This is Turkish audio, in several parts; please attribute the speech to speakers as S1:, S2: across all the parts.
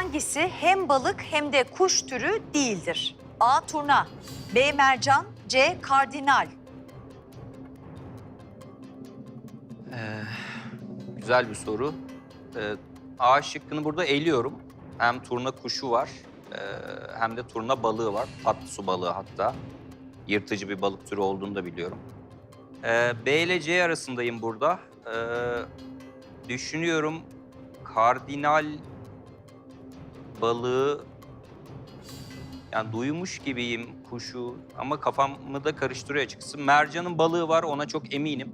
S1: Hangisi hem balık hem de kuş türü değildir? A. Turna B. Mercan C. Kardinal
S2: Ee, güzel bir soru. Ee, A şıkkını burada eliyorum. Hem turna kuşu var ee, hem de turna balığı var. Tatlı su balığı hatta. Yırtıcı bir balık türü olduğunu da biliyorum. Ee, B ile C arasındayım burada. Ee, düşünüyorum kardinal balığı yani duymuş gibiyim kuşu ama kafamı da karıştırıyor açıkçası. Mercan'ın balığı var ona çok eminim.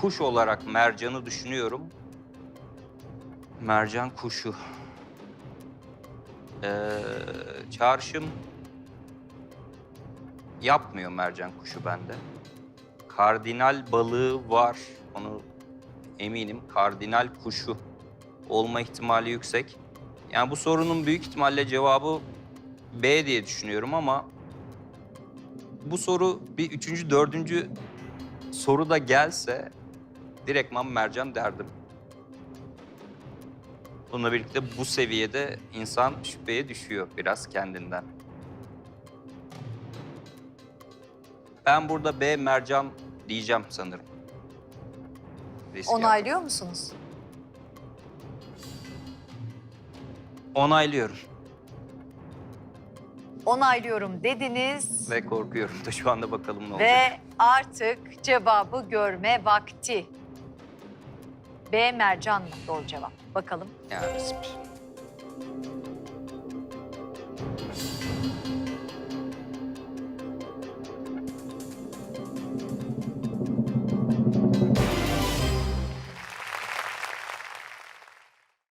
S2: Kuş olarak mercanı düşünüyorum. Mercan kuşu. Ee, çağrışım yapmıyor mercan kuşu bende. Kardinal balığı var. Onu eminim. Kardinal kuşu olma ihtimali yüksek. Yani bu sorunun büyük ihtimalle cevabı B diye düşünüyorum ama bu soru bir üçüncü, dördüncü soru da gelse direktman mercan derdim. Bununla birlikte bu seviyede insan şüpheye düşüyor biraz kendinden. Ben burada B mercan diyeceğim sanırım. Risk
S1: Onaylıyor musunuz?
S2: Onaylıyorum
S1: Onaylıyorum dediniz
S2: ve korkuyorum da şu anda bakalım ne olacak.
S1: ve artık cevabı görme vakti. B. Mercan mı doğru cevap? Bakalım.
S2: Ya bismillah.